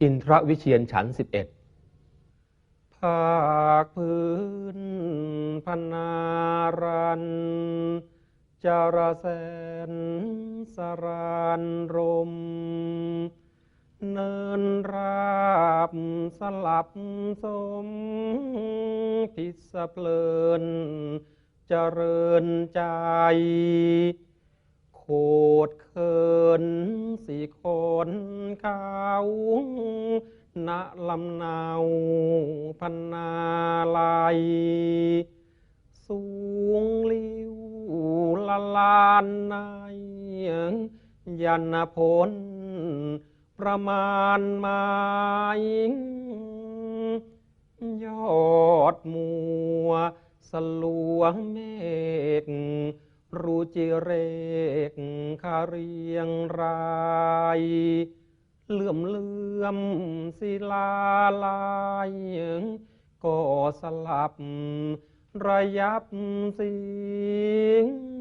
อินทรวิเชียนฉันสิบเอ็ดภาคพื้นพนารันจารแสนสรานรม เนินราบสลับสม พิสเพลินเจริญใจ โคดเค นเขาณลำนาวพันนาลัยสูงลิวละลานในยันพลประมาณไม้ยอดมัวสลัวเมฆรูจิเรก คาเรียงรายเลื่อมเลื่อมศิลาลายก็สลับระยับเสียง